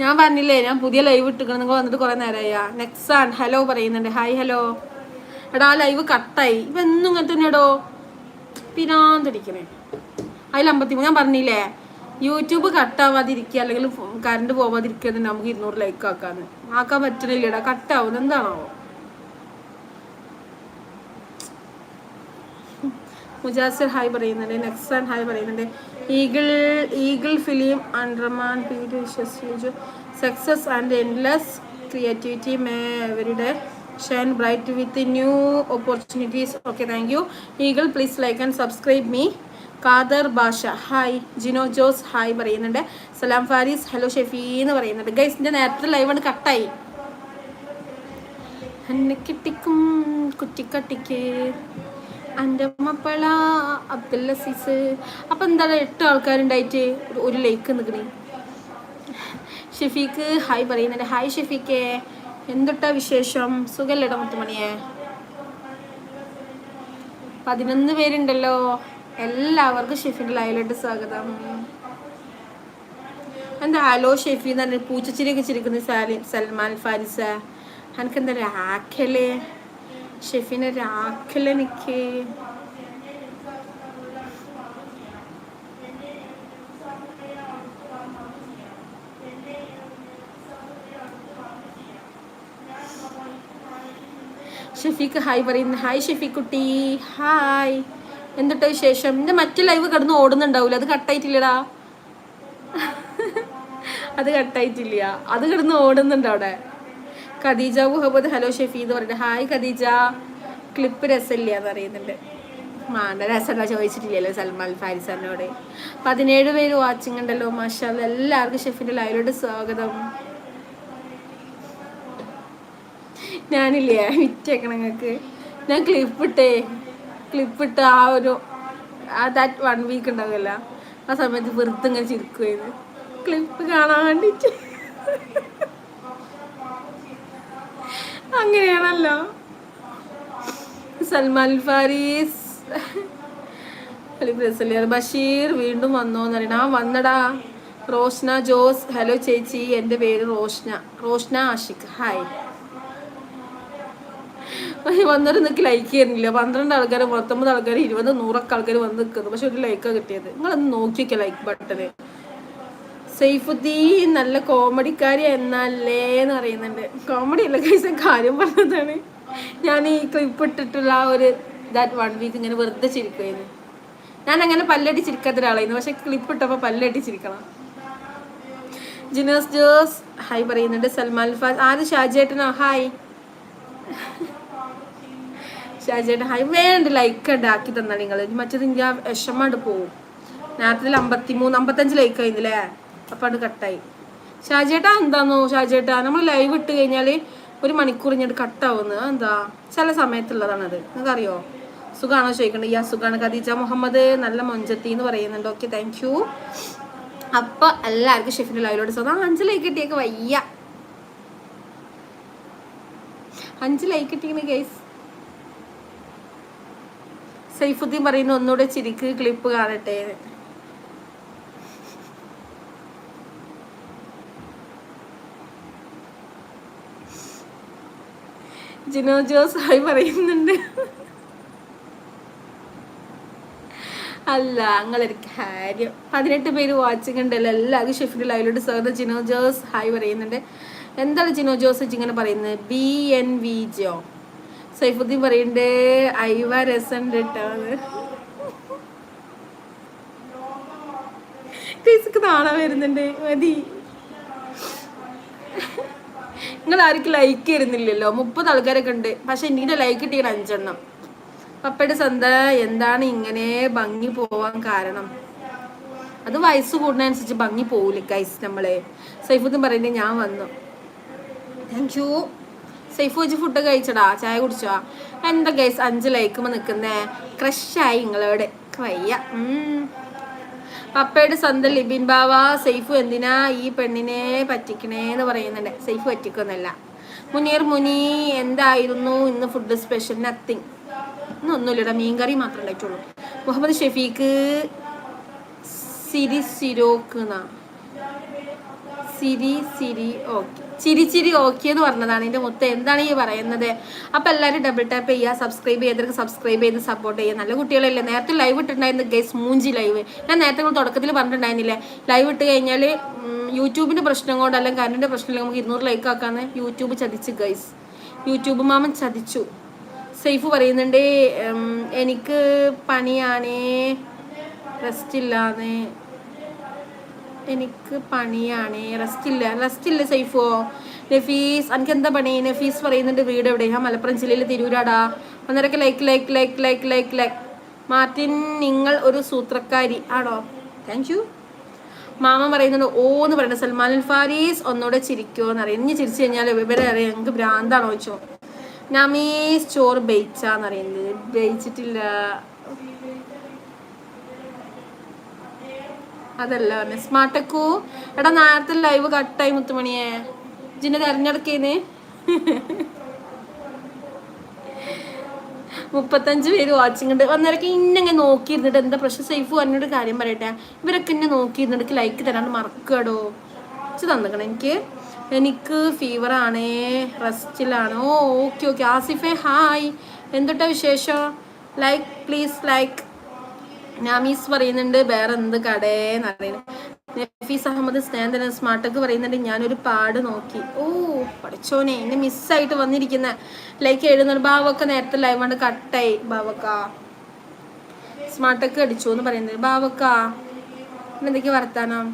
ഞാൻ പറഞ്ഞില്ലേ ഞാൻ പുതിയ ലൈവ് ഇട്ടിക്കണം നിങ്ങൾ വന്നിട്ട് കുറെ നേരമായ നെക്സാൻ ഹലോ പറയുന്നുണ്ട്. Hi hello. എടാ ലൈവ് കട്ടായി ഇപ്പൊ എന്നും ഇങ്ങനെ തന്നെ എടോ പിന്നാന്തിരിക്കണേ അതിൽ അമ്പത്തിമൂന്ന് ഞാൻ പറഞ്ഞില്ലേ യൂട്യൂബ് കട്ടാവാതിരിക്കുക അല്ലെങ്കിൽ കറണ്ട് പോവാതിരിക്കുക നമുക്ക് ഇരുന്നൂറ് ലൈക്ക് ആക്കാന്ന്. ആക്കാൻ പറ്റണില്ലടാ കട്ടാവും എന്താണോ മുജാസിർ ഹായ് പറയുന്നുണ്ട്. നെക്സാൻ ഹായ് പറയുന്നുണ്ട്. ഈഗിൾ ഈഗിൾ ഫിലിം അണ്ടർമാൻ പീഡ് വിശ്വസിച്ചു success and endless creativity may അവരുടെ shine bright with new opportunities. Okay thank you. Eagle please like and subscribe me. Khader Basha hi. Jino Jose hi പറയുന്നുണ്ട്. സലാം ഫാരിസ് ഹലോ ഷെഫി എന്ന് പറയുന്നുണ്ട്. ഗൈസ് എന്റെ നേരത്തെ ആണ് കട്ടായി. എന്നെ കിട്ടിക്കും കുറ്റിക്കട്ടിക്ക്. എന്റെ മപ്പള അബ്ദുൽ അസീസ്. അപ്പം എന്താണ് എട്ട് ആൾക്കാരുണ്ടായിട്ട് ഒരു- ലേക്ക് നിൽക്കണേ ഷെഫീക്ക് ഹായ് പറയുന്നുണ്ട്. ഹായ് ഷെഫീക്കെ എന്തൊട്ടാ വിശേഷം? സുഖല്ലേടാ മുത്തുമണിയെ? പതിനൊന്ന് പേരുണ്ടല്ലോ. എല്ലാവർക്കും ഷെഫിന്റെ ലൈവിലോട്ട് സ്വാഗതം. എന്താ ഹലോ ഷെഫി എന്ന് പറഞ്ഞ പൂച്ചച്ചിരിയൊക്കെ ചിരിക്കുന്ന സൽമാൻ ഫാരിസ. എനിക്കെന്താ രാഖൽ ഷെഫിനെ രാഖൽ എനിക്ക് ഷെഫീക്ക് ഹായ് പറയുന്നു. ഹായ് ഷെഫി കുട്ടി ഹായ്. എന്തിട്ട് വിശേഷം? എന്റെ മറ്റു ലൈവ് കിടന്ന് ഓടുന്നുണ്ടാവില്ല അത് കട്ടായിട്ടില്ലടാ. അത് കട്ടായിട്ടില്ല. അത് കിടന്ന് ഓടുന്നുണ്ടോ അവിടെ. ഖദീജ മുഹമ്മദ് ഹലോ ഷെഫി എന്ന് പറഞ്ഞിട്ട് ഹായ് ഖദീജ. ക്ലിപ്പ് രസമില്ല എന്ന് അറിയുന്നുണ്ട് മാണ്ട രസമുണ്ടോ ചോദിച്ചിട്ടില്ലല്ലോ സൽമാൻ ഫാരിസാനോട് പതിനേഴ് പേര് വാച്ചിങ് ഉണ്ടല്ലോ മാഷാ. എല്ലാവർക്കും ഷെഫിന്റെ ലൈവിലോട്ട് സ്വാഗതം. ഞാനില്ലേ വിറ്റേക്കണം നിങ്ങൾക്ക്. ഞാൻ ക്ലിപ്പ് ഇട്ടേ ക്ലിപ്പ് ഇട്ട് ആ ഒരു ആ ദാറ്റ് വൺ വീക്ക് ഉണ്ടാവില്ല ആ സമയത്ത് വെറുതെ ഇങ്ങനെ ചിരിക്കുമായിരുന്നു ക്ലിപ്പ് കാണാൻ വേണ്ടിയിട്ട് അങ്ങനെയാണല്ലോ. സൽമാൻ ഫാരീസ്. ബഷീർ വീണ്ടും വന്നോ എന്ന് പറയണ ആ വന്നടാ. റോഷ്ന ജോസ്. ഹലോ ചേച്ചി. എന്റെ പേര് റോഷ്ന. റോഷ്ന ആഷിഖ്. ഹായ് വന്നൊരു നിൽക്ക് ലൈക്ക് ചെയ്യുന്നില്ല. പന്ത്രണ്ട് ആൾക്കാർ പത്തൊമ്പത് ആൾക്കാർ ഇരുപത് നൂറൊക്കെ ആൾക്കാർ വന്ന് നിൽക്കുന്നു. പക്ഷെ ഒരു ലൈക്കാണ് കിട്ടിയത്. നിങ്ങളൊന്ന് നോക്കിയൊക്കെ ലൈക്ക് ബട്ടണ് സൈഫുദ്ദീൻ നല്ല കോമഡിക്കാരി എന്നല്ലേ എന്ന് പറയുന്നുണ്ട്. കോമഡി അല്ല കൈസ കാര്യം പറഞ്ഞതാണ്. ഞാൻ ഈ ക്ലിപ്പ് ഇട്ടിട്ടുള്ള ആ ഒരു ദാറ്റ് വൺ വീക്ക് ഇങ്ങനെ വെറുതെ ചിരിക്കുമായിരുന്നു ഞാൻ അങ്ങനെ പല്ലടി ചിരിക്കാത്ത ഒരാളായിരുന്നു. പക്ഷെ ക്ലിപ്പ് ഇട്ടപ്പോൾ പല്ലടി ചിരിക്കണം ജിനോസ് ജോസ് ഹായ് പറയുന്നുണ്ട്. സൽമാൻ ഫാസ് ആര്? ഷാജേട്ടനോ ഹായ് ഷാജേട്ടൻ ഹായ് വേണ്ട ലൈക്ക് ഉണ്ടാക്കി തന്നാൽ നിങ്ങൾ മറ്റേത് ആ വിഷമാണ്ട് പോവും. നേരത്തെ അമ്പത്തി മൂന്ന് അമ്പത്തഞ്ച് ലൈക്ക് ആയിരുന്നില്ലേ? അപ്പം അത് കട്ടായി. ഷാജേട്ടാ എന്താന്നോ? ഷാജേട്ടാ നമ്മൾ ലൈവ് ഇട്ട് കഴിഞ്ഞാൽ ഒരു മണിക്കൂർ ഇങ്ങോട്ട് കട്ടാവുന്നത് എന്താ? ചില സമയത്തുള്ളതാണത്. നിങ്ങൾക്കറിയോ സുഖാണോ ചോദിക്കണ്ടേ ഈ അസുഖാണ് ഖദീജ മുഹമ്മദ്. നല്ല മൊഞ്ചത്തി എന്ന് പറയുന്നുണ്ട്. ഓക്കെ താങ്ക് യു അപ്പൊ എല്ലാവർക്കും ഷെഫിന്റെ ലൈവിലോട്ട് സ്വന്തം അഞ്ച് ലൈക്ക് കിട്ടിയൊക്കെ വയ്യ. അഞ്ച് ലൈക്ക് കിട്ടിയെന്ന് ഗൈസ് സൈഫുദ്ദീൻ പറയുന്ന ഒന്നുകൂടെ ചിരിക്ക് ക്ലിപ്പ് കാണട്ടെ ജിനോ ജോസ് ആയി പറയുന്നുണ്ട്. അല്ല ഒരു കാര്യം. പതിനെട്ട് പേര് വാച്ചിങ് ഉണ്ടല്ലോ. എല്ലാവർക്കും ഷെഫിന്റെ ലൈവിലോട്ട് സ്വാഗതം. ജിനോ ജോസ് ഹായ് പറയുന്നുണ്ട്. എന്താണ് ജിനോ ജോസ് ഇങ്ങനെ പറയുന്നത്? B N V Jo Saifuddin പറയുന്നുണ്ട് ഐവ രസം കേട്ടാണ് ടീച്ചർക്ക് നാളെ വരുന്നുണ്ട്. മതി. നിങ്ങൾ ആർക്കും ലൈക്ക് തരുന്നില്ലല്ലോ? മുപ്പത് ആൾക്കാരൊക്കെ ഉണ്ട്. പക്ഷെ എനിക്ക് ലൈക്ക് കിട്ടിയത് അഞ്ചെണ്ണം. പപ്പയുടെ സ്വന്ത എന്താണ് ഇങ്ങനെ ഭംഗി പോവാൻ കാരണം? അത് വയസ്സ് കൂടുന്നതനുസരിച്ച് ഭംഗി പോവില്ല ഗൈസ് നമ്മളെ? സൈഫുദ്ദീൻ പറയുന്നത് ഞാൻ വന്നു. താങ്ക് യു സൈഫു വെച്ച് ഫുഡ് കഴിച്ചടാ ചായ കുടിച്ചോ? എന്താ ഗൈസ് അഞ്ച് ലൈക്കുമ്പോ നിൽക്കുന്നേ ക്രഷായി നിങ്ങളോട്. വയ്യ. പപ്പയുടെ സ്വന്തം ലിബിൻ ബാവ സെയ്ഫ് എന്തിനാ ഈ പെണ്ണിനെ പറ്റിക്കണേ എന്ന് പറയുന്നുണ്ട്. സെയ്ഫ് പറ്റിക്കൊന്നല്ല. മുനീർ മുനി എന്തായിരുന്നു ഇന്ന് ഫുഡ് സ്പെഷ്യൽ നത്തിങ് ഇന്നൊന്നുമില്ലടാ മീൻകറി മാത്രമേ ഉണ്ടായിട്ടുള്ളൂ. മുഹമ്മദ് ഷെഫീഖ് സിരി സിരോക്ക് സിരി സിരി ഓക്കെ. ചിരി ചിരി ഓക്കെ എന്ന് പറഞ്ഞതാണ് ഇതിന്റെ മൊത്തം. എന്താണ് ഈ പറയുന്നത്? അപ്പൊ എല്ലാവരും ഡബിൾ ടാപ്പ് ചെയ്യുക സബ്സ്ക്രൈബ് ചെയ്തവർക്ക് സബ്സ്ക്രൈബ് ചെയ്ത് സപ്പോർട്ട് ചെയ്യുക. നല്ല കുട്ടികളല്ലേ? നേരത്തെ ലൈവ് ഇട്ടിട്ടുണ്ടായിരുന്നു ഗൈസ് മൂഞ്ചി ലൈവ് ഞാൻ നേരത്തെ നമ്മൾ തുടക്കത്തിൽ പറഞ്ഞിട്ടുണ്ടായിരുന്നില്ലേ? ലൈവ് ഇട്ട് കഴിഞ്ഞാൽ യൂട്യൂബിന്റെ പ്രശ്നം കൊണ്ട് അല്ലെങ്കിൽ കറണ്ടിന്റെ പ്രശ്നം നമുക്ക് ഇരുന്നൂറ് ലൈക്ക് ആക്കാന്ന് യൂട്യൂബ് ചതിച്ച് ഗൈസ്. യൂട്യൂബ് മാമൻ ചതിച്ചു. സേഫ് പറയുന്നുണ്ട് എനിക്ക് പണിയാണേ റെസ്റ്റ് ഇല്ലാതെ എനിക്ക് പണിയാണ്. റെസ്റ്റ് ഇല്ല. റെസ്റ്റ് ഇല്ല സൈഫോ. നഫീസ് എനിക്ക് എന്താ പണി? നഫീസ് പറയുന്നുണ്ട് വീട് എവിടെ മലപ്പുറം ജില്ലയിൽ തിരൂരാടാ. അന്നേരൊക്കെ like like like like like like Martin നിങ്ങൾ ഒരു സൂത്രക്കാരി. ആണോ? താങ്ക് യു മാമ പറയുന്നുണ്ട് ഓ എന്ന് പറയുന്നത് സൽമാൻ അൽ ഫാരീസ് ഒന്നുകൂടെ ചിരിക്കോ എന്ന് അറിയാം. ഇനി ചിരിച്ചു കഴിഞ്ഞാൽ ഇവരെ അറിയാം ഞങ്ങൾക്ക് ഭ്രാന്താണോ ചോദിച്ചോ. നമീസ് ചോറ് ബേച്ചാന്ന് അറിയുന്നത് ബെയ്ച്ചിട്ടില്ല. അതല്ല പറഞ്ഞ എടാ നേരത്തെ ലൈവ് കട്ടായി മുത്തുമണിയെ. ജിന്നെ തെരഞ്ഞെടുക്കേന്ന് മുപ്പത്തഞ്ച് പേര് വാച്ചിങ് ഉണ്ട്. അന്നേരൊക്കെ ഇന്നങ്ങനെ നോക്കിയിരുന്നിട്ട് എന്താ പ്രശ്നം? സേഫ് പറഞ്ഞിട്ട് കാര്യം പറയട്ടെ. ഇവരൊക്കെ എന്നെ നോക്കിയിരുന്നിട്ട് ലൈക്ക് തരാണ്ട് മറക്കടോ ഇത് തന്നിക്കണം എനിക്ക്. എനിക്ക് ഫീവർ റെസ്റ്റിലാണ് ഓ ഓക്കെ ഓക്കെ ആസിഫെ ഹായ് എന്തൊട്ടാ വിശേഷം? ലൈക്ക് പ്ലീസ് ലൈക്ക് നാമീസ് പറയുന്നുണ്ട് വേറെ എന്ത് കടേന്ന് അറിയുന്നത് നഫീസ് അഹമ്മദ് സ്നേഹ സ്മാർട്ടക്ക് പറയുന്നുണ്ട് ഞാനൊരു പാട് നോക്കി. ഓ പഠിച്ചോനെ എന്നെ മിസ്സായിട്ട് വന്നിരിക്കുന്ന. ലൈക്ക് എഴുതുന്നുണ്ട് ബാവൊക്കെ നേരത്തെ ലൈവ് ആണ് കട്ടായി ബാവക്ക സ്മാർട്ടക്ക് അടിച്ചു എന്ന് പറയുന്നത് ബാവക്ക എന്തൊക്കെ വർത്താനം?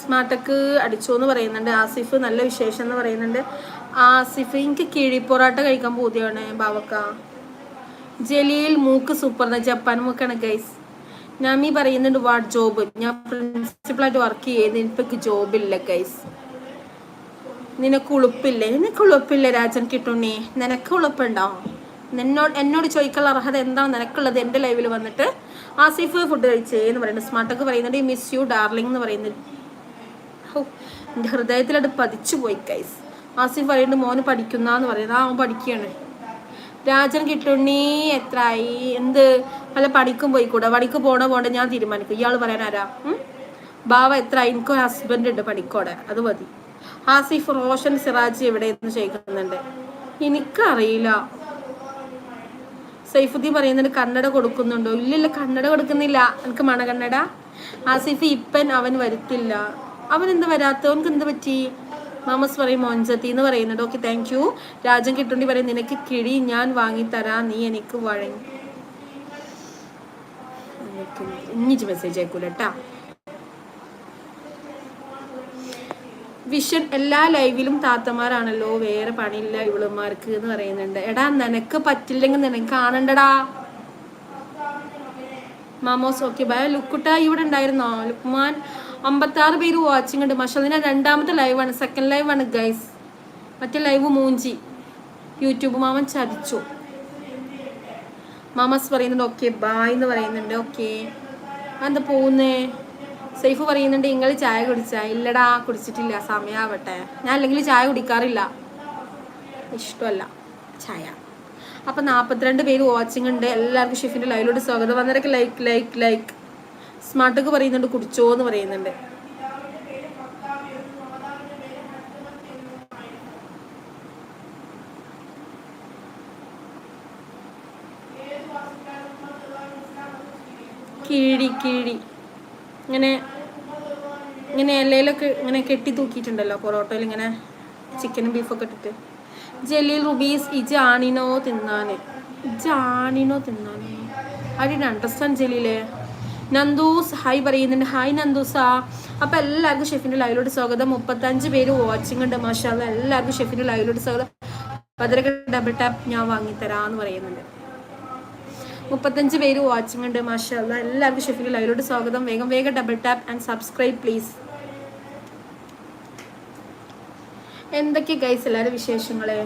സ്മാർട്ടക്ക് അടിച്ചു എന്ന് പറയുന്നുണ്ട്. ആസിഫ് നല്ല വിശേഷം എന്ന് പറയുന്നുണ്ട്. ആസിഫ് എനിക്ക് കിഴിപ്പൊറാട്ട കഴിക്കാൻ പൂതിയാണ് ബാവക്ക. ജലീൽ മൂക്ക് സൂപ്പർ ജപ്പാൻ മൂക്കാണ് ഗൈസ് ഞാമി പറയുന്നുണ്ട് വാട്ട് ജോബ് ഞാൻ പ്രിൻസിപ്പളായിട്ട് വർക്ക് ചെയ്ത് എനിക്ക് ജോബില്ല ഗൈസ് നിനക്ക് ഉളുപ്പില്ലേ? നിനക്ക് ഉളുപ്പില്ല രാജൻ കിട്ടുണ്ണി? നിനക്ക് ഉളുപ്പുണ്ടോ? എന്നോട് എന്നോട് ചോദിക്കാനുള്ള അർഹത എന്താണ്? നിനക്കുള്ളത് എന്റെ ലൈവിൽ വന്നിട്ട് ആസിഫ് ഫുഡ് കഴിച്ചേ എന്ന് പറയുന്നത് സ്മാർട്ടൊക്കെ പറയുന്നുണ്ട് മിസ് യു ഡാർലിംഗ് എന്ന് എന്റെ ഹൃദയത്തിലത് പതിച്ചു പോയി ഗൈസ് ആസിഫ് പറയുന്നുണ്ട് മോന് പഠിക്കുന്നാന്ന് പറയുന്നത് ആ അവൻ പഠിക്കുകയാണ്. രാജൻ കിട്ടുണ്ണി ആയി എന്ത്? വല്ല പണിക്കും പോയിക്കൂടെ? പണിക്ക് പോണോ പോണ്ട? ഞാൻ തീരുമാനിക്കും. ഇയാൾ പറയാൻ ആരാ? ബാവ എത്ര എനിക്കൊരു ഹസ്ബൻഡ് ഉണ്ട് പണിക്കോടെ അത് മതി. ആസിഫ് റോഷൻ സിറാജ് എവിടെയെന്ന് ചോദിക്കുന്നുണ്ട്. എനിക്കറിയില്ല. സൈഫുദ്ദീൻ പറയുന്നുണ്ട് കന്നഡ കൊടുക്കുന്നുണ്ടോ? ഇല്ല ഇല്ല കന്നഡ കൊടുക്കുന്നില്ല. എനിക്ക് മണകന്നഡ ആസിഫ് ഇപ്പൻ അവൻ വരുത്തില്ല. അവൻ എന്ത് വരാത്ത? അവനക്ക് എന്ത് പറ്റി? മാമസ് പറയും മോൻജത്തി എന്ന് പറയുന്നുണ്ട്. ഓക്കെ താങ്ക് യു രാജൻ കിട്ടുണ്ടി പറയും നിനക്ക് കിഴി ഞാൻ വാങ്ങി തരാ നീ എനിക്ക് വഴങ്ങി. ഇഞ്ഞിച്ച് മെസ്സേജ് അയക്കൂല കേട്ടാ വിഷൻ എല്ലാ ലൈവിലും താത്തമാരാണല്ലോ വേറെ പണിയില്ല ഇവളുമാർക്ക് എന്ന് പറയുന്നുണ്ട്. എടാ നിനക്ക് പറ്റില്ലെങ്കിൽ നിനക്ക് കാണണ്ടടാ. മാമോസ് ഓക്കെ ബൈ ലുക്കുട്ട ഇവിടെ ഉണ്ടായിരുന്നോ? ലുക്മാൻ അമ്പത്താറ് പേര് വാച്ചിങ് ഉണ്ട്. മഷദിന രണ്ടാമത്തെ ലൈവാണ് സെക്കൻഡ് ലൈവാണ് ഗൈസ് മറ്റേ ലൈവ് മൂഞ്ചി. യൂട്യൂബ് മാമൻ ചതിച്ചു. മാമസ് പറയുന്നുണ്ട് ഓക്കെ ബായ് എന്ന് പറയുന്നുണ്ട്. ഓക്കെ എന്താ പോകുന്നേ സൈഫ് പറയുന്നുണ്ട് നിങ്ങൾ ചായ കുടിച്ചാ? ഇല്ലടാ കുടിച്ചിട്ടില്ല. സമയാവട്ടെ. ഞാൻ അല്ലെങ്കിൽ ചായ കുടിക്കാറില്ല. ഇഷ്ടമല്ല. ചായ. അപ്പം നാൽപ്പത്തിരണ്ട് പേര് വാച്ചിങ് ഉണ്ട്. എല്ലാവർക്കും ഷെഫിന്റെ ലൈവിലോട്ട് സ്വാഗതം. വന്നവരൊക്കെ ലൈക്ക് ലൈക്ക് ലൈക്ക് സ്മാർട്ടൊക്കെ പറയുന്നുണ്ട് കുടിച്ചോ എന്ന് പറയുന്നുണ്ട്. കീഴി കീഴി. ഇങ്ങനെ ഇങ്ങനെ ഇലയിലൊക്കെ ഇങ്ങനെ കെട്ടി തൂക്കിയിട്ടുണ്ടല്ലോ പൊറോട്ടയിൽ ഇങ്ങനെ ചിക്കനും ബീഫൊക്കെ ഇട്ടിട്ട്. ജലീൽ റുബീസ് ഇജ് ആണിനോ തിന്നാന്? ഇജ് ആണിനോ തിന്നാന്? ഐ ഡിൻ അണ്ടർസ്റ്റാൻഡ് ജലീലെ. നന്ദൂസ് ഹായ് പറയുന്നുണ്ട്. ഹായ് നന്ദൂസ. അപ്പോൾ എല്ലാവർക്കും ഷെഫിന്റെ ലൈവിലോട്ട് സ്വാഗതം. മുപ്പത്തഞ്ച് പേര് വാച്ചിങ് ഉണ്ട് മാഷാല്ല എല്ലാവർക്കും ഷെഫിന്റെ ലൈവിലോട്ട് സ്വാഗതം. അതിലൊക്കെ ഡബിൾ ടാപ്പ് ഞാൻ വാങ്ങി വാങ്ങിത്തരാന്ന് പറയുന്നുണ്ട്. മുപ്പത്തഞ്ച് പേര് വാച്ചിങ് ഉണ്ട് മാഷാല്ല എല്ലാവർക്കും ഷെഫിന്റെ ലൈവിലോട്ട് സ്വാഗതം. വേഗം വേഗം double tap and subscribe please എന്തൊക്കെ ഗൈസ് എല്ലാവരും വിശേഷങ്ങളെ?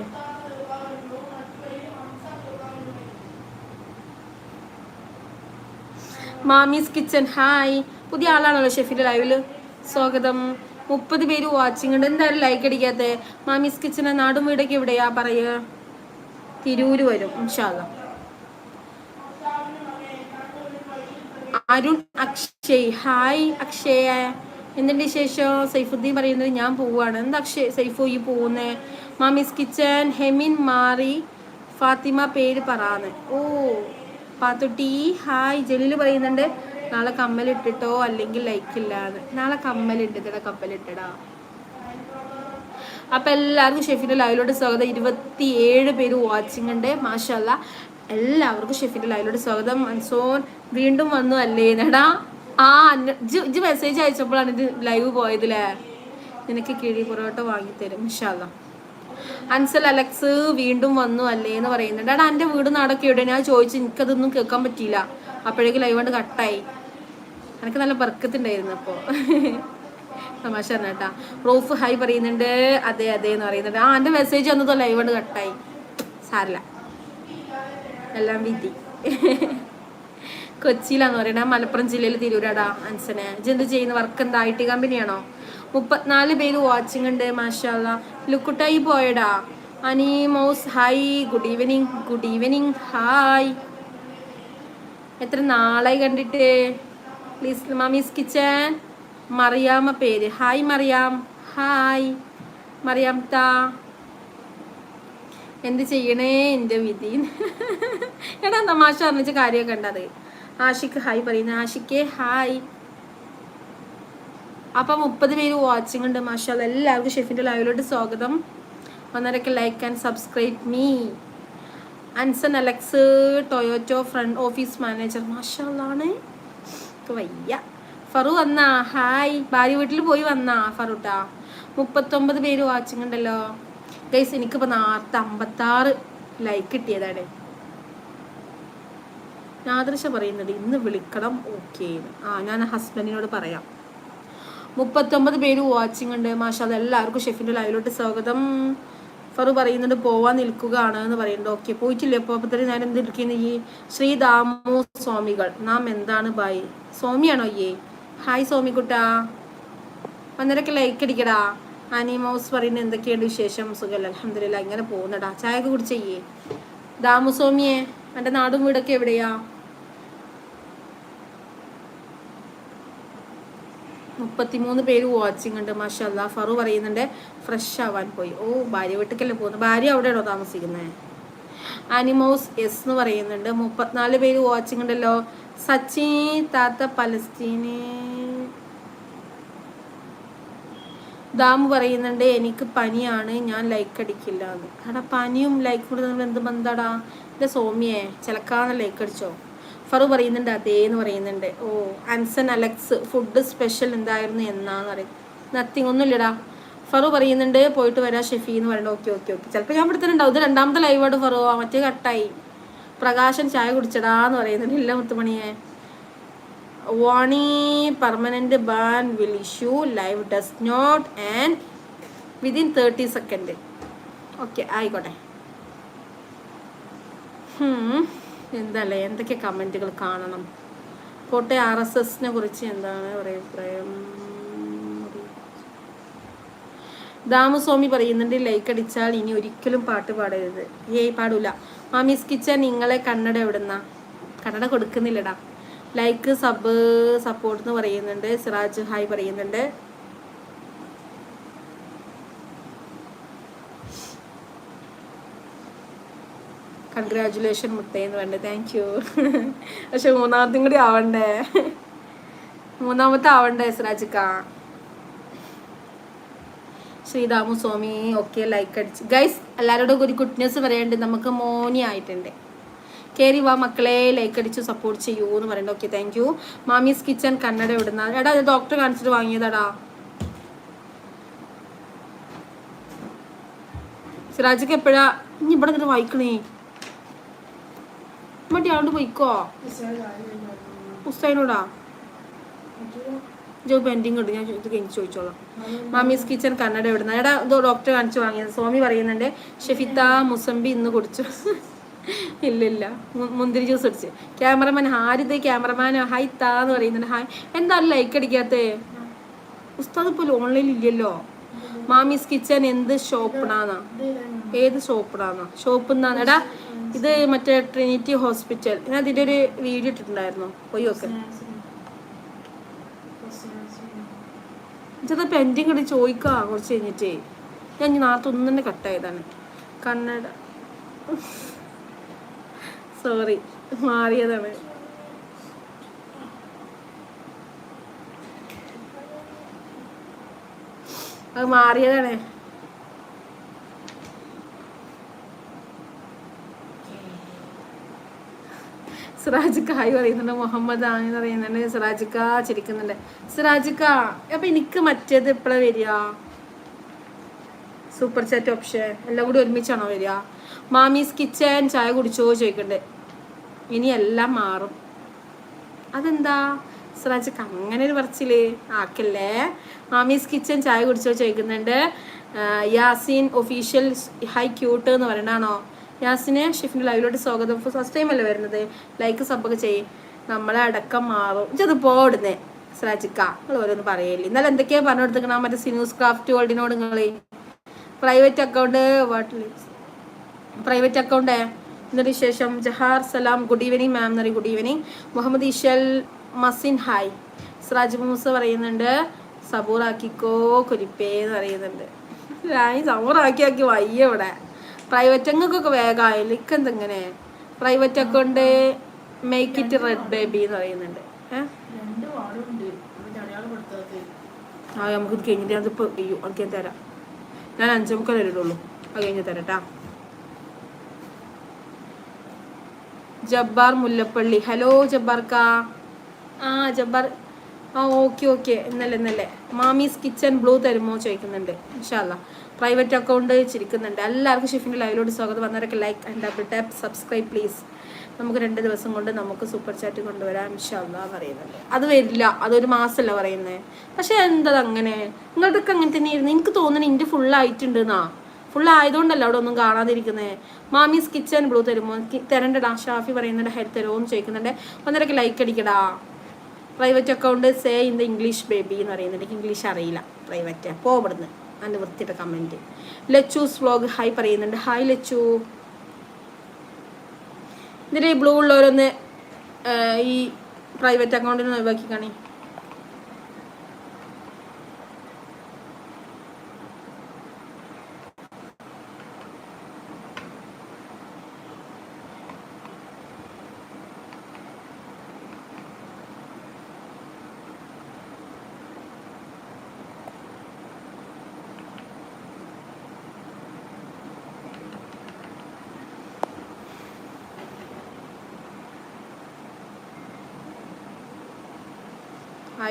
Mummy's kitchen. ഹായ്. പുതിയ ആളാണല്ലോ ഷെഫിന്റെ ലൈവിൽ സ്വാഗതം. മുപ്പത് പേര് വാച്ചിങ് ഉണ്ട്. എന്തായാലും ലൈക്ക് അടിക്കാത്ത. മാമീസ് കിച്ചനെ നാടും വീടൊക്കെ എവിടെയാ? പറയുക തിരൂര് വരും ഇൻഷാല്ല അരുൺ അക്ഷയ്. ഹായ് അക്ഷയ. എന്തിന്റെ വിശേഷം? സൈഫുദ്ദീൻ പറയുന്നത് ഞാൻ പോവാണ്. എന്താ അക്ഷയ്? സൈഫു ഈ പോകുന്നേ? മാമീസ് കിച്ചൻ ഹെമിൻ മാറി ഫാത്തിമ പേര് പറയാന്ന് ഓ പാത്തുട്ടി ഹായ് ജലീൽ പറയുന്നുണ്ട് നാളെ കമ്മലിട്ടിട്ടോ അല്ലെങ്കിൽ ലൈക്ക് നാളെ നാളെ കേട്ടോ കമ്മലിട്ടടാ? അപ്പൊ എല്ലാവർക്കും ഷെഫിന്റെ ലൈവിലോട്ട് സ്വാഗതം. ഇരുപത്തി ഏഴ് പേര് വാച്ചിങ് ഉണ്ട്. മാഷല്ല എല്ലാവർക്കും ഷെഫിന്റെ ലൈവിലോട്ട് സ്വാഗതം. അൻസോൻ വീണ്ടും വന്നു അല്ലേ? നടാ ആ ഇജ് മെസ്സേജ് അയച്ചപ്പോഴാണ് ഇത് ലൈവ് പോയതില്ലേ നിനക്ക് കിഴി പൊറോട്ട വാങ്ങിത്തരും ഇൻഷാല്ല അൻസൽ അലക്സ് വീണ്ടും വന്നു അല്ലേ എന്ന് പറയുന്നുണ്ട്. എടാ എന്റെ വീട് നാടൊക്കെ എവിടെ? ഞാൻ ചോദിച്ചു എനിക്കതൊന്നും കേൾക്കാൻ പറ്റിയില്ല. അപ്പോഴേക്കും ലൈവ് കൊണ്ട് കട്ടായി എനിക്ക് നല്ല ബർക്കത്തുണ്ടായിരുന്നു അപ്പോൾ തമാശ പറഞ്ഞാട്ടാ റോഫ് ഹൈ പറയുന്നുണ്ട്. അതെ അതെ എന്ന് പറയുന്നുണ്ട്. ആ എന്റെ മെസ്സേജ് വന്നതോ ലൈവ് കൊണ്ട് കട്ടായി സാരല്ല. എല്ലാം വിധി. കൊച്ചിയിലാന്ന് പറയണേ മലപ്പുറം ജില്ലയിൽ തിരൂരാടാ അൻസനെ. എന്ത് ചെയ്യുന്ന? വർക്ക് എന്താ? ഐ ടി കമ്പനിയാണോ മുപ്പത്തിനാല് പേര് വാച്ചിങ് ഉണ്ട് മാഷാല്ല ലുക്കുട്ടായി പോയടാ. Ani mouse hi good evening good evening hi എത്ര നാളായി കണ്ടിട്ട്? പ്ലീസ് മമ്മീസ് കിച്ചൻ മറിയാമ പേര്. ഹായ് മറിയാം. ഹായ് മറിയാം താ. എന്ത് ചെയ്യണേ? എന്റെ വിധി. എടാ തമാശ പറഞ്ഞ കാര്യമൊക്കെ ഉണ്ടത് ആഷിക്ക് ഹായ് പറയുന്നത് ആഷിക്കേ ഹായ് അപ്പം മുപ്പത് പേര് വാച്ചിങ് ഉണ്ട് മാഷാ എല്ലാവർക്കും ഷെഫിന്റെ ലൈവിലോട്ട് സ്വാഗതം. ഒന്നരക്ക് like and subscribe me Anson Alex Toyota front office manager മാഷാണ് വയ്യ. ഫറു വന്നാ. ഹായ്. ഭാര്യ വീട്ടിൽ പോയി വന്നാ ഫറൂട്ടാ. മുപ്പത്തൊമ്പത് പേര് വാച്ചിങ് ഉണ്ടല്ലോ. ഗൈസ് എനിക്കിപ്പോൾ നാർത്ത അമ്പത്താറ് ലൈക്ക് കിട്ടിയതാണ്. നാദൃശ പറയുന്നത് ഇന്ന് വിളിക്കണം ഓക്കെ ആ ഞാൻ ഹസ്ബൻഡിനോട് പറയാം. മുപ്പത്തൊമ്പത് പേര് വാച്ചിങ് ഉണ്ട്. മാഷാ എല്ലാവർക്കും ഷെഫിന്റെ ലൈവിലോട്ട് സ്വാഗതം. ഫറു പറയുന്നുണ്ട് പോവാൻ നിൽക്കുകയാണ് എന്ന് പറയുന്നുണ്ട്. ഓക്കെ പോയിട്ടില്ല? അപ്പോൾ അപ്പത്തന്നെ ഞാൻ എന്ത് ഇരിക്കുന്നു ഈ ശ്രീ ദാമോ സ്വാമികൾ. നാം എന്താണ് ബായ് സ്വാമിയാണോ അയ്യേ ഹായ് സ്വാമിക്കുട്ടാ. അന്നേരൊക്കെ ലൈക്ക് അടിക്കടാ. അനിമോസ് പറയുന്ന എന്തൊക്കെയുണ്ട് വിശേഷം? സുഖമല്ല? അലഹമില്ല ഇങ്ങനെ പോകുന്നടാ. ചായ ഒക്കെ കുടിച്ചയ്യേ ദാമു സ്വാമിയെ എന്റെ നാടും വീടൊക്കെ എവിടെയാ? മുപ്പത്തിമൂന്ന് പേര് വാച്ചിങ് ഉണ്ട്. മാഷല്ല ഫറു പറയുന്നുണ്ട് ഫ്രഷ് ആവാൻ പോയി. ഓ ഭാര്യ വീട്ടിലേക്കല്ലേ പോകുന്നത് ഭാര്യ അവിടെയാണോ താമസിക്കുന്നത് അനിമോസ് എസ് എന്ന് പറയുന്നുണ്ട്. മുപ്പത്തിനാല് പേര് വാച്ചിങ് ഉണ്ടല്ലോ. സച്ചി താത്ത പലസ്തീന്. ദാം പറയുന്നുണ്ട് എനിക്ക് പനിയാണ് ഞാൻ ലൈക്ക് അടിക്കില്ല എന്ന് പനിയും ലൈക്ക് എന്ത് ബന്ധാടാ? എന്റെ സോമിയെ ചിലക്കാന്ന് ലൈക്ക് അടിച്ചോ? ഫറു പറയുന്നുണ്ട് അതേ എന്ന് പറയുന്നുണ്ട്. ഓ അൻസൻ അലക്സ് ഫുഡ് സ്പെഷ്യൽ എന്തായിരുന്നു എന്നാന്ന് പറയും. നത്തിങ് ഒന്നുമില്ലടാ. ഫറു പറയുന്നുണ്ട് പോയിട്ട് വരാം ഷെഫി എന്ന് പറയുന്നത് ഓക്കെ ഓക്കെ ഓക്കെ. ചിലപ്പോൾ ഞാൻ ഇവിടെ ഇത് രണ്ടാമത്തെ ലൈവോട് ഫറു. ആ മറ്റേ കട്ടായി പ്രകാശൻ ചായ കുടിച്ചടാന്ന് പറയുന്നുണ്ട്. ഇല്ല മുത്തുമണിയെ. Vani permanent ban will issue live does not and within thirty second okay ആയിക്കോട്ടെ. ഹും, എന്തല്ലേ? എന്തൊക്കെ കമന്റുകൾ കാണണം? കോട്ടെ ആർ എസ് എസിനെ കുറിച്ച് എന്താണ് അഭിപ്രായം ദാമുസ്വാമി പറയുന്നുണ്ട് ലൈക്ക് അടിച്ചാൽ ഇനി ഒരിക്കലും പാട്ട് പാടരുത്. ഏയ് പാടൂല. മാമീസ് കിച്ചൻ നിങ്ങളെ കണ്ണട എവിടുന്ന? കണ്ണട കൊടുക്കുന്നില്ലടാ. ലൈക്ക് സബ് സപ്പോർട്ട് എന്ന് പറയുന്നുണ്ട്. സിറാജ് ഹായ് പറയുന്നുണ്ട്. കൺഗ്രാറ്റുലേഷൻ മുട്ടയെന്ന് പറഞ്ഞു താങ്ക് യു പക്ഷെ മൂന്നാമത്തും കൂടി ആവണ്ടേ? മൂന്നാമത്തെ ആവണ്ടേ സിറാജിക്ക? ശ്രീരാമു സ്വാമി ഒക്കെ ലൈക്ക് അടിച്ച്. ഗൈസ് എല്ലാവരോടും ഒരു ഗുഡ്നെസ് പറയണ്ട് നമുക്ക് മോനി ആയിട്ടുണ്ട്. കയറി വാ മക്കളെ ലൈക്ക് അടിച്ച് സപ്പോർട്ട് ചെയ്യൂ എന്ന് പറയണ്ട okay thank you mummy's kitchen Kannada ഇവിടുന്ന. എടാ ഇത് ഡോക്ടർ കാണിച്ചിട്ട് വാങ്ങിയതാടാ. സിറാജിക്ക് എപ്പോഴാ? ഇനി ഇവിടെ നിന്ന് വായിക്കണേ. മറ്റേ ആളോട് പോയിക്കോ? പുസ്തകനോടാ ജോ പെൻഡിങ് ഉണ്ട് ഞാൻ ഇത് കഴിഞ്ഞ് ചോദിച്ചോളാം. മാമീസ് കിച്ചൺ കന്നഡ എവിടുന്ന? എടാ ഇതോ ഡോക്ടർ കാണിച്ചു വാങ്ങിയത്. സ്വാമി പറയുന്നുണ്ട് ഷെഫിത്ത മുസംബി ഇന്ന് കുടിച്ചു ഇല്ല ഇല്ല. മുന്തിരി ജ്യൂസ് അടിച്ച് ക്യാമറമാൻ ഹാരിത് ക്യാമറമാൻ ഹായ് താന്ന് പറയുന്നുണ്ട്. ഹായ്. എന്താ ലൈക്ക് അടിക്കാത്തേ? ഉസ്താദ് ഇപ്പോൾ ഓൺലൈനിൽ ഇല്ലല്ലോ. മാമീസ് കിച്ചൺ എന്ത് ഷോപ്പിനാന്നാ? ഏത് ഷോപ്പിനാന്നാ? ഷോപ്പ് എന്നാണ് എടാ ഇത് മറ്റേ ട്രിനിറ്റി ഹോസ്പിറ്റൽ. ഞാൻ ഇതിന്റെ ഒരു വീഡിയോ ഇട്ടിട്ടുണ്ടായിരുന്നു. പോയി നോക്ക് ചെറുതാ പെൻഡിങ് കണ്ടി ചോദിക്കാ കുറച്ച് കഴിഞ്ഞിട്ടേ. ഞാൻ നാളത്തെ ഒന്നും തന്നെ കട്ടായതാണ് കന്നഡ സോറി മാറിയതാണ്. അത് മാറിയതാണ്. സിറാജിക്ക ഹായ് പറയുന്നുണ്ട്. മുഹമ്മദ് ആണെന്ന് പറയുന്നുണ്ട്. സിറാജിക്ക ചിരിക്കുന്നുണ്ട്. സിറാജിക്ക അപ്പൊ എനിക്ക് മറ്റേത് എപ്പോഴാ വരിക? സൂപ്പർ ചാറ്റ് ഓപ്ഷൻ എല്ലാം കൂടി ഒരുമിച്ചാണോ വരിക? മാമീസ് കിച്ചൻ ചായ കുടിച്ചോ ചോദിക്കണ്ടേ. ഇനി എല്ലാം മാറും. അതെന്താ? സിറാജിക്ക അങ്ങനെ ഒരു പറച്ചിൽ. ആക്കല്ലേ? മാമീസ് കിച്ചൻ ചായ കുടിച്ചോ ചോദിക്കുന്നുണ്ട്. യാസിൻ ഒഫീഷ്യൽ ഹൈ ക്യൂട്ട് എന്ന് പറയണാണോ യാസിനെ ഷിഫിന്റെ ലൈവിലോട്ട് സ്വാഗതം. ഫസ്റ്റ് ടൈം അല്ലേ വരുന്നത്? ലൈക്ക് സബ്ബൊക്കെ ചെയ്യും. നമ്മളെ അടക്കം മാറും. ഇത് പോടുന്നേ സ്രാജിക്ക നിങ്ങൾ ഓരോന്ന് പറയല്ലേ. ഇന്നലെ എന്തൊക്കെയാ പറഞ്ഞു കൊടുത്തേക്കണ മറ്റേ സിനൂസ് ക്രാഫ്റ്റ് വേൾഡിനോട് നിങ്ങൾ പ്രൈവറ്റ് അക്കൗണ്ട് വാട്ടിൽ പ്രൈവറ്റ് അക്കൗണ്ട് എന്നിട്ട് ശേഷം ജഹാർ സലാം good evening ma'am എന്നറിയ good evening Muhammad Ishal Mazin hi. Siraj Moosa പറയുന്നുണ്ട് സബൂറാക്കിക്കോ കുരിപ്പേ എന്ന് പറയുന്നുണ്ട്. ഞാൻ സബൂറാക്കി ആക്കി വയ്യ ഇവിടെ. പ്രൈവറ്റ് അങ്ങക്കൊക്കെ വേഗമായി ലിക്ക് എന്തെങ്ങനെ? Private account make it red baby എന്ന് പറയുന്നുണ്ട്. ആ നമുക്ക് ഇത് കഴിഞ്ഞിട്ട് അതിപ്പോ ചെയ്യൂ എനിക്ക് ഞാൻ തരാം. ഞാൻ അഞ്ചേ മുക്കാൽ വരുള്ളൂ അത് കഴിഞ്ഞ് തരട്ടാ ജബ്ബാർ മുല്ലപ്പള്ളി. ഹലോ ജബ്ബാർക്ക. ആ ജബ്ബാർ. ആ ഓക്കെ ഓക്കെ. ഇന്നലെ ഇന്നലെ. മാമീസ് കിച്ചൺ ബ്ലൂ തരുമോ ചോദിക്കുന്നുണ്ട്. ഇൻഷാല്ല പ്രൈവറ്റ് അക്കൗണ്ട് ചിരിക്കുന്നുണ്ട്. എല്ലാവർക്കും ഷിഫിന്റെ ലൈവിലോട്ട് സ്വാഗതം. വന്നവരൊക്കെ like and double tap subscribe please നമുക്ക് രണ്ട് ദിവസം കൊണ്ട് നമുക്ക് സൂപ്പർ ചാറ്റ് കൊണ്ടുവരാം ഇൻഷാല്ല പറയുന്നുണ്ട്. അത് വരില്ല. അതൊരു മാസമല്ല പറയുന്നത് പക്ഷെ എന്താ അങ്ങനെ? നിങ്ങളുടെയൊക്കെ അങ്ങനെ തന്നെയായിരുന്നു. എനിക്ക് തോന്നുന്നു എന്റെ ഫുൾ എന്നാ ഫുൾ ആയതുകൊണ്ടല്ല അവിടെ ഒന്നും കാണാതിരിക്കുന്നത് മാമീസ് കിച്ചൺ ബ്ലൂ തരുമോ? തരണ്ടടാ. ഷാഫി പറയുന്നുണ്ട് ഹെഡ് തരുമോ എന്ന് ചോദിക്കുന്നുണ്ട്. ഒന്നരക്ക് ലൈക്ക് അടിക്കടാ. Private account say in the English baby എന്ന് പറയുന്നത് എനിക്ക് ഇംഗ്ലീഷ് അറിയില്ല പ്രൈവറ്റ് പോ ഇവിടുന്ന് അതിന്റെ വൃത്തിയുടെ കമന്റ് ലച്ചൂസ് വ്ളോഗ് ഹായ് പറയുന്നുണ്ട്. ഹായ് ലച്ചു. ഇതിൽ ബ്ലൂ ഉള്ളവരൊന്ന് ഈ പ്രൈവറ്റ് അക്കൗണ്ടിന് ഒഴിവാക്കി കാണി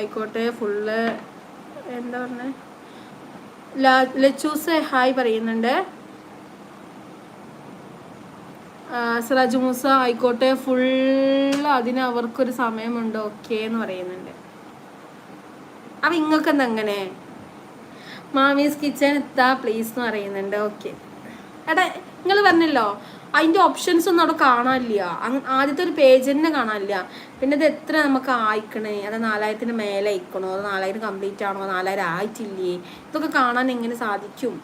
ആയിക്കോട്ടെ ഫുള്ള് എന്താ പറഞ്ഞ? ലച്ചൂസ് ഹായ് പറയുന്നുണ്ട്. സിറാജ് മൂസ ആയിക്കോട്ടെ ഫുള്ള് അതിന് അവർക്കൊരു സമയമുണ്ട് ഓക്കെ എന്ന് പറയുന്നുണ്ട്. അപ്പൊ ഇങ്ങൾക്കെന്താ അങ്ങനെ? മാമീസ് കിച്ചൺ എത്താ പ്ലീസ് എന്ന് പറയുന്നുണ്ട് ഓക്കെ എടാ നിങ്ങൾ പറഞ്ഞല്ലോ അതിന്റെ ഓപ്ഷൻസ് ഒന്നും അവിടെ കാണാനില്ല. ആദ്യത്തെ ഒരു പേജ് തന്നെ കാണാനില്ല. പിന്നെ ഇത് എത്ര നമുക്ക് ആയിക്കണേ? അത് നാലായിരത്തിന് മേലെ അയക്കണോ അത് നാലായിരം കംപ്ലീറ്റ് ആണോ? നാലായിരം ആയിട്ടില്ലേ? ഇതൊക്കെ കാണാൻ എങ്ങനെ സാധിക്കും?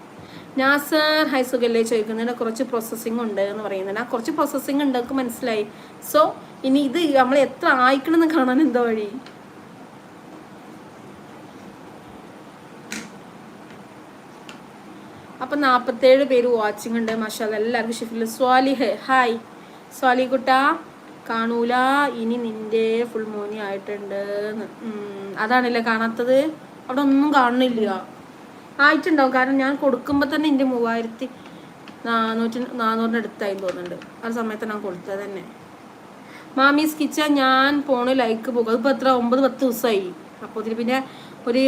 നാസർ ഹൈ സുഖല്ലേ? ചോദിക്കുന്നതിന് കുറച്ച് പ്രോസസ്സിംഗ് ഉണ്ട് എന്ന് പറയുന്നുണ്ട്. ആ കുറച്ച് പ്രോസസ്സിംഗ് ഉണ്ട് മനസ്സിലായി. സോ ഇനി ഇത് നമ്മൾ എത്ര ആയിക്കണമെന്ന് കാണാൻ എന്താ വഴി? അപ്പൊ നാപ്പത്തേഴ് പേര് വാച്ചിങ് ഉണ്ട്. മഷാല എല്ലാവർക്കും ഷിഫിൽ. സ്വാലിഹ് ഹായ് സ്വാലി കുട്ട കാണൂല. ഇനി നിന്റെ ഫുൾ മോനി ആയിട്ടുണ്ട് അതാണല്ലേ കാണാത്തത്? അവിടെ ഒന്നും കാണുന്നില്ല. ആയിട്ടുണ്ടാവും കാരണം ഞാൻ കൊടുക്കുമ്പോൾ തന്നെ എന്റെ മൂവായിരത്തി നാനൂറ്റി നാനൂറിന്റെ അടുത്തായി തോന്നുന്നുണ്ട്. ആ സമയത്ത് ഞാൻ കൊടുത്തത് തന്നെ. മാമീസ് കിച്ചൻ ഞാൻ പോണ് ലൈക്ക് പോകും അതിപ്പോൾ എത്ര? ഒമ്പത് പത്ത് ദിവസമായി അപ്പോൾ ഇതിൽ പിന്നെ ഒരു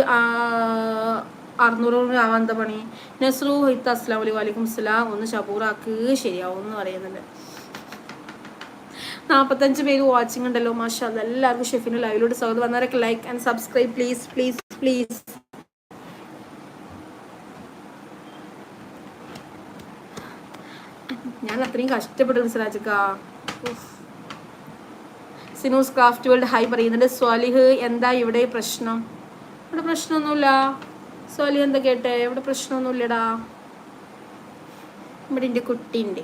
ആ, അറുന്നൂറ് ആവാൻ എന്താ പണി. നസ്രു ഹൈത്ത് അസ്ലാം അലൈ വലൈക്കും സ്ലാം ഒന്ന് ഷബൂറാക്ക് ശരിയാവും എന്ന് പറയുന്നുണ്ട്. നാൽപ്പത്തഞ്ച് പേര് വാച്ചിങ് ഉണ്ടല്ലോ മാഷാ. എല്ലാവർക്കും ഷെഫിന്റെ ലൈവിലോട്ട് സ്വാഗതം. വന്നവരൊക്കെ like and subscribe please please please ഞാൻ അത്രയും കഷ്ടപ്പെട്ടു സിറാജക്ക സിനൂസ് ക്രാഫ്റ്റ് വേൾഡ് ഹൈ പറയുന്നുണ്ട്. സ്വാലിഹ് എന്താ ഇവിടെ പ്രശ്നം? ഇവിടെ പ്രശ്നമൊന്നുമില്ല. സ്വാലിഹ് എന്താ കേട്ടെ? ഇവിടെ പ്രശ്നമൊന്നുമില്ലടാ. ഇവിടെ എന്റെ കുട്ടിയുണ്ട്.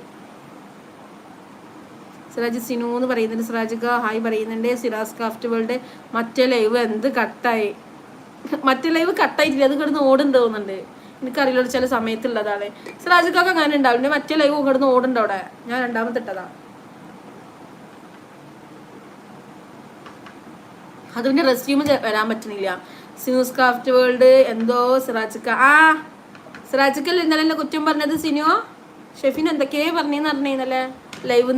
സിറാജ് സിനു എന്ന് പറയുന്നുണ്ട്. സിറാജ് ഹായ് പറയുന്നുണ്ട്. Siras craft world. മറ്റേ ലൈവ് എന്ത് കട്ടായി? മറ്റേ ലൈവ് കട്ടായിട്ടില്ല. അത് കിടന്ന് ഓടുന്നുണ്ട് തോന്നുന്നുണ്ട്. എനിക്കറിയില്ല ചില സമയത്തുള്ളതാണ്. സിറാജിക്കൊക്കെ അങ്ങനെ ഉണ്ടാവില്ല. മറ്റേ ലൈവ് കിടന്ന് ഓടുന്നുണ്ട് അവിടെ. ഞാൻ രണ്ടാമത്തെ ഇട്ടതാ. അത് പിന്നെ റെസ്യൂം വരാൻ പറ്റുന്നില്ല. സിനൂസ് ക്രാഫ്റ്റ് വേൾഡ് എന്തോ സിറാജിക്ക. ആ സിറാജിക്കല്ലേ ഇന്നലെ എന്നെ കുറ്റം പറഞ്ഞത് സിനുവോ ഷെഫിൻ എന്തൊക്കെയാ പറഞ്ഞേന്ന് പറഞ്ഞേ ഇന്നലെ ലൈവ്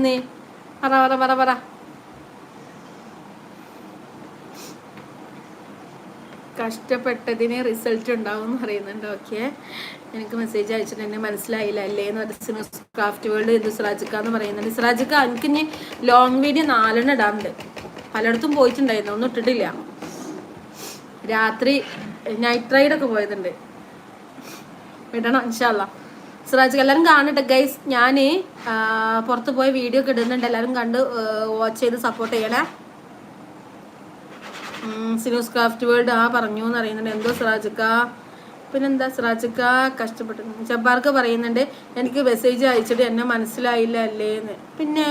പറ പറ പറ പറ. കഷ്ടപ്പെട്ടതിന് റിസൾട്ട് ഉണ്ടാവും എന്ന് പറയുന്നുണ്ട് ഓക്കെ എനിക്ക് മെസ്സേജ് അയച്ചിട്ട് എന്നെ മനസ്സിലായില്ല അല്ലേ എന്ന് പറഞ്ഞ ക്രാഫ്റ്റ് വേൾഡ് ഇത് സിറാജിക്ക എന്ന് പറയുന്നുണ്ട്. സിറാജിക്ക എനിക്ക് ഇനി ലോങ് വീഡിയോ നാലെണ്ണം ഇടാറുണ്ട് പലയിടത്തും പോയിട്ടുണ്ടായിരുന്നു ഒന്നും ഇട്ടിട്ടില്ല. രാത്രി നൈറ്റ് റൈഡ് ഒക്കെ പോയതുണ്ട്. വിടണം ഇൻഷാല്ല സിറാജ് എല്ലാവരും കാണട്ടെ ഗൈസ് ഞാൻ പുറത്ത് പോയ വീഡിയോ ഒക്കെ ഇടുന്നുണ്ട്. എല്ലാവരും കണ്ട് വാച്ച് ചെയ്ത് സപ്പോർട്ട് ചെയ്യണേ. സിനൂസ് ക്രാഫ്റ്റ് വേൾഡ് ആ പറഞ്ഞു എന്ന് അറിയുന്നുണ്ട് എന്തോ സിറാജിക്ക? പിന്നെന്താ സിറാജിക്ക? കഷ്ടപ്പെട്ടു. ജബ്ബാർക്ക് പറയുന്നുണ്ട് എനിക്ക് മെസ്സേജ് അയച്ചിട്ട് എന്നെ മനസ്സിലായില്ല അല്ലേ എന്ന് പിന്നെ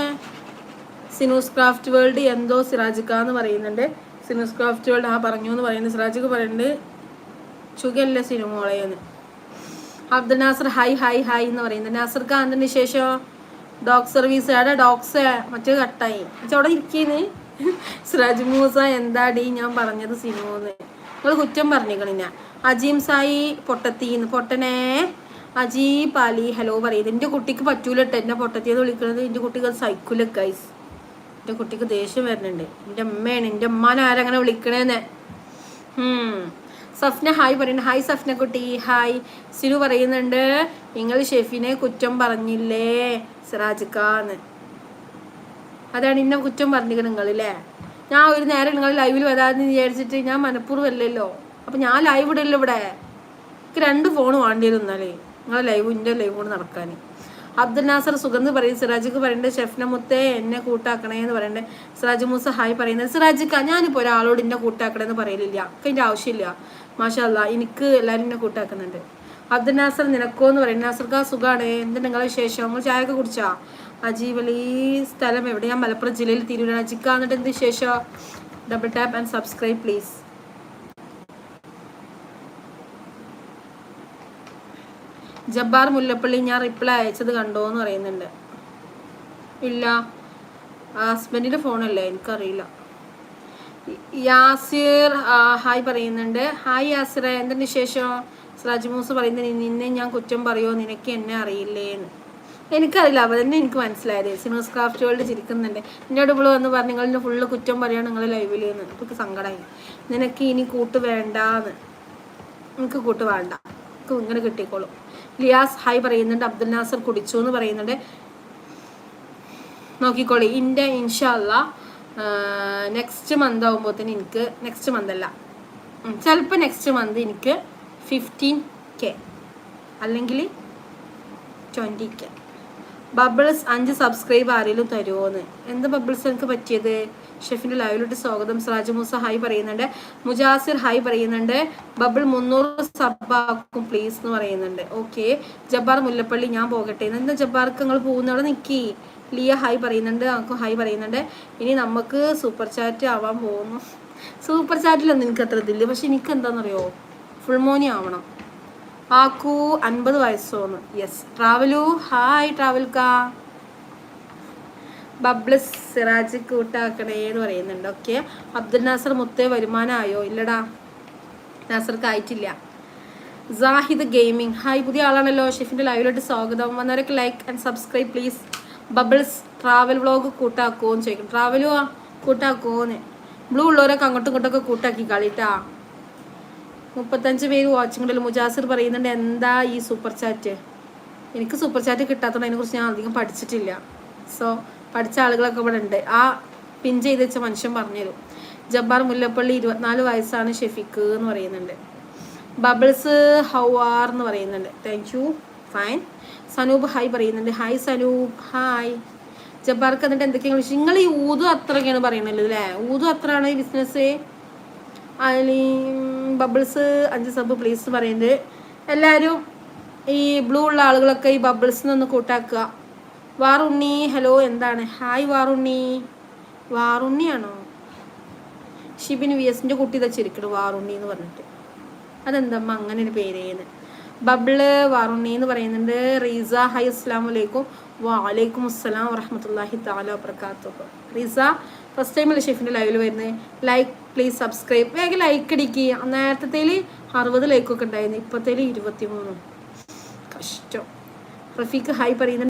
സിനൂസ് ക്രാഫ്റ്റ് വേൾഡ് എന്തോ സിറാജിക്ക എന്ന് പറയുന്നുണ്ട്. സിനൂസ് ക്രാഫ്റ്റ് ആ പറഞ്ഞു എന്ന് പറയുന്നത് സിറാജിക്ക് പറയുന്നുണ്ട് ചുകല്ലേ സിനിമോളയെന്ന് Abdul Nasser hi hi hi എന്ന് പറയുന്നത് നാസർ ഖാന്തിന് ശേഷം ഡോഗ് സർവീസ് ആടെ ഡോഗ്സ് മറ്റേ കട്ടായി. പക്ഷെ അവിടെ ഇരിക്കുന്നു. സിറാജ് മൂസ എന്താടി ഞാൻ പറഞ്ഞത് സിനിമന്ന് നിങ്ങൾ കുറ്റം പറഞ്ഞിക്കണില്ല അജീം സായി പൊട്ടത്തിന്ന്. പൊട്ടനെ. അജീ പാലി ഹലോ പറയുന്നത് എന്റെ കുട്ടിക്ക് പറ്റൂലട്ടെ. എന്നെ പൊട്ടത്തിയെന്ന് വിളിക്കുന്നത് എന്റെ കുട്ടിക്ക് സൈക്കിളൊക്കെ ഗൈസ് എന്റെ കുട്ടിക്ക് ദേഷ്യം വരുന്നുണ്ട്. എന്റെ അമ്മയാണ് എന്റെ അമ്മാനെ ആരങ്ങനെ വിളിക്കണേന്ന്. സഫ്ന ഹായ് പറയുന്നുണ്ട്. ഹായ് സഫ്ന കുട്ടി ഹായ്. സിനു പറയുന്നുണ്ട് നിങ്ങൾ ഷെഫിനെ കുറ്റം പറഞ്ഞില്ലേ? സിറാജിക്കാന്ന്. അതാണ് ഇന്ന കുറ്റം പറഞ്ഞിരിക്കുന്നത് നിങ്ങളില്ലേ ഞാൻ ഒരു നേരം നിങ്ങൾ ലൈവിൽ വരാമെന്ന് വിചാരിച്ചിട്ട് ഞാൻ മനഃപൂർവമല്ലല്ലോ. അപ്പം ഞാൻ ലൈവ് ഇടല്ലോ ഇവിടെ. എനിക്ക് രണ്ട് ഫോൺ വേണ്ടി വരും നിങ്ങളെ ലൈവ് എന്റെ ലൈവ് കൊണ്ട് നടക്കാൻ അബ്ദുൽ നാസർ സുഗന്ധ് പറയും സിറാജിക്ക് പറയണ്ടേ ഷെഫ്ന മുത്തേ എന്നെ കൂട്ടാക്കണേ എന്ന് പറയണ്ടേ. സിറാജ് മൂസ ഹായ് പറയുന്നത് സിറാജിക്ക ഞാനിപ്പോൾ ഒരാളോട് എന്നെ കൂട്ടാക്കണേ എന്ന് പറയലില്ല. എനിക്ക് അതിന്റെ ആവശ്യമില്ല. മാഷാ അല്ലാ എനിക്ക് എല്ലാവരും എന്നെ കൂട്ടാക്കുന്നുണ്ട്. അബ്ദുൽ നാസർ നിനക്കോ എന്ന് നാസർക്ക സുഖമാണ് എന്തുണ്ട് നിങ്ങളെ വിശേഷം? ചായ ഒക്കെ കുടിച്ചാ? അജീവലി സ്ഥലം എവിടെയാ? മലപ്പുറം ജില്ലയിൽ തിരുവനന്തപുരം അജിക്ക എന്നിട്ട് എന്ത് വിശേഷം? Double tap and subscribe please Jabbar Mullappally ഞാൻ റിപ്ലൈ അയച്ചത് കണ്ടോ എന്ന് പറയുന്നുണ്ട്. ഇല്ല. ഹസ്ബൻഡിന്റെ ഫോണല്ലേ എനിക്കറിയില്ല. യാസിർ ഹായ് പറയുന്നുണ്ട്. ഹായ് യാസിറ എന്തിന് ശേഷം സിറാജ് മൂസ് പറയുന്നത് നിന്നെ ഞാൻ കുറ്റം പറയോ? നിനക്ക് എന്നെ അറിയില്ലേന്ന്. എനിക്കറിയില്ല. അവ തന്നെ എനിക്ക് മനസ്സിലായത്. സിനിമസ് ക്രാഫ്റ്റ് വേൾഡ് ചിരിക്കുന്നുണ്ട്. എന്നോട് ഇവിടെ വന്ന് പറഞ്ഞു നിങ്ങൾ ഫുള്ള് കുറ്റം പറയാണ് നിങ്ങൾ ലൈവിൽ എന്ന്. എനിക്ക് സങ്കടമായി നിനക്ക് ഇനി കൂട്ട് വേണ്ടാന്ന്. എനിക്ക് കൂട്ട് വേണ്ട. എനിക്ക് ഇങ്ങനെ കിട്ടിക്കോളും. ലിയാസ് ഹായ് പറയുന്നുണ്ട്. അബ്ദുൽ നാസർ കുടിച്ചു എന്ന് പറയുന്നുണ്ട്. നോക്കിക്കോളി. എന്റെ ഇൻഷല്ല നെക്സ്റ്റ് മന്ത് ആകുമ്പോഴത്തേന് എനിക്ക് നെക്സ്റ്റ് മന്ത് അല്ല. ചിലപ്പോൾ നെക്സ്റ്റ് മന്ത് എനിക്ക് ഫിഫ്റ്റീൻ കെ അല്ലെങ്കിൽ ട്വന്റി കെ ബബിൾസ് അഞ്ച് സബ്സ്ക്രൈബ് ആരെങ്കിലും തരുമോ എന്ന് എന്ത് ബബിൾസ് എനിക്ക് പറ്റിയത്? ഷെഫിന്റെ ലൈവിലോട്ട് സ്വാഗതം. സിറാജ് മൂസ ഹായ് പറയുന്നുണ്ട്. മുജാസിർ ഹായ് പറയുന്നുണ്ട്. ബബിൾ മുന്നൂറ് സബാക്കും പ്ലീസ് എന്ന് പറയുന്നുണ്ട്. ഓക്കെ ജബ്ബാർ മുല്ലപ്പള്ളി ഞാൻ പോകട്ടെ. എന്താ ജബ്ബാർക്ക് നിങ്ങൾ പോകുന്നവിടെ നിൽക്കി ലിയ ഹായ് പറയുന്നുണ്ട്. ആക്കും ഹായ് പറയുന്നുണ്ട്. ഇനി നമുക്ക് സൂപ്പർ ചാറ്റ് ആവാൻ പോകുന്നു. സൂപ്പർ ചാറ്റിലൊന്നും എനിക്ക് അത്ര ഇതില്ല. പക്ഷെ എനിക്ക് എന്താണെന്നറിയോ ഫുൾ മോനി ആവണം. ആക്കു അൻപത് വയസ്സോന്ന്. യെസ് ട്രാവലു ഹായ് ട്രാവൽക്കാ. ബബ്ലസ് സിറാജ് കൂട്ടാക്കണേ എന്ന് പറയുന്നുണ്ട്. ഓക്കെ അബ്ദുൽ നാസർ മുത്തേ വരുമാനമായോ ഇല്ലടാ. നാസർക്ക് ആയിട്ടില്ല. സാഹിദ് ഗെയിമിംഗ്. ഹായ് പുതിയ ആളാണല്ലോ. ഷെഫിന്റെ ലൈവിലോട്ട് സ്വാഗതം. വന്നവരൊക്കെ like and subscribe please Bubbles travel vlog കൂട്ടാക്കുമോ എന്ന് ചോദിക്കും. ട്രാവലോ കൂട്ടാക്കുമോന്ന് ബ്ലൂ ഉള്ളവരൊക്കെ അങ്ങോട്ടും ഇങ്ങോട്ടൊക്കെ കൂട്ടാക്കി കളിട്ടാ മുപ്പത്തഞ്ച് പേര് വാച്ചിങ്ങിൽ മുജാസിർ പറയുന്നുണ്ട് എന്താ ഈ സൂപ്പർ ചാറ്റ് എനിക്ക് സൂപ്പർ ചാറ്റ് കിട്ടാത്തതുകൊണ്ട് അതിനെക്കുറിച്ച് ഞാൻ അധികം പഠിച്ചിട്ടില്ല. സോ പഠിച്ച ആളുകളൊക്കെ ഇവിടെ ഉണ്ട്. ആ പിൻ ചെയ്ത് വെച്ച മനുഷ്യൻ പറഞ്ഞുതരും ജബ്ബാർ മുല്ലപ്പള്ളി ഇരുപത്തിനാല് വയസ്സാണ് ഷെഫിക്ക് എന്ന് പറയുന്നുണ്ട്. ബബിൾസ് ഹൗ ആർ എന്ന് പറയുന്നുണ്ട്. Thank you fine Sanoop hi പറയുന്നുണ്ട്. ഹായ് സനൂപ്. ഹായ് ജബ്ബാർക്ക് എന്നിട്ട് എന്തൊക്കെയാണ് വിഷയം നിങ്ങൾ ഈ ഊതു അത്രയൊക്കെയാണ് പറയണല്ലോ അല്ലേ? ഊതു അത്രയാണ് ഈ ബിസിനസ് അതിൽ ബബിൾസ് അഞ്ച് സബ് പ്ലീസ് പറയുന്നത് എല്ലാവരും ഈ ബ്ലൂ ഉള്ള ആളുകളൊക്കെ ഈ ബബിൾസിനൊന്ന് കൂട്ടാക്കുക. വാറുണ്ണി ഹലോ എന്താണ്? ഹായ് വാറുണ്ണി. വാറുണ്ണിയാണോ? ഷിബിൻ വി എസിന്റെ കുട്ടി തച്ചിരിക്കണം വാറുണ്ണി എന്ന് പറഞ്ഞിട്ട്. അതെന്തമ്മ അങ്ങനെ ഒരു പേരേന്ന്. ബബിൾ വാറുണ്ണി എന്ന് പറയുന്നുണ്ട്. റീസ ഹൈ അസ്സാം വലൈക്കും വാലൈക്കും അസ്സലാം വറഹമത്തല്ലാഹി താല വബർക്കാത്തു റീസ ഫസ്റ്റ് ടൈമല്ലേ ഷെഫിന്റെ ലൈവിൽ വരുന്നത് ലൈക്ക് പ്ലീസ് സബ്സ്ക്രൈബ് വേഗം ലൈക്ക് അടിക്കുക നേരത്തേൽ അറുപത് ലൈക്കൊക്കെ ഉണ്ടായിരുന്നു. ഇപ്പോഴത്തേൽ ഇരുപത്തി മൂന്നും കഷ്ടം. റഫീഖ് ഹായ് പറയുന്നുണ്ട്.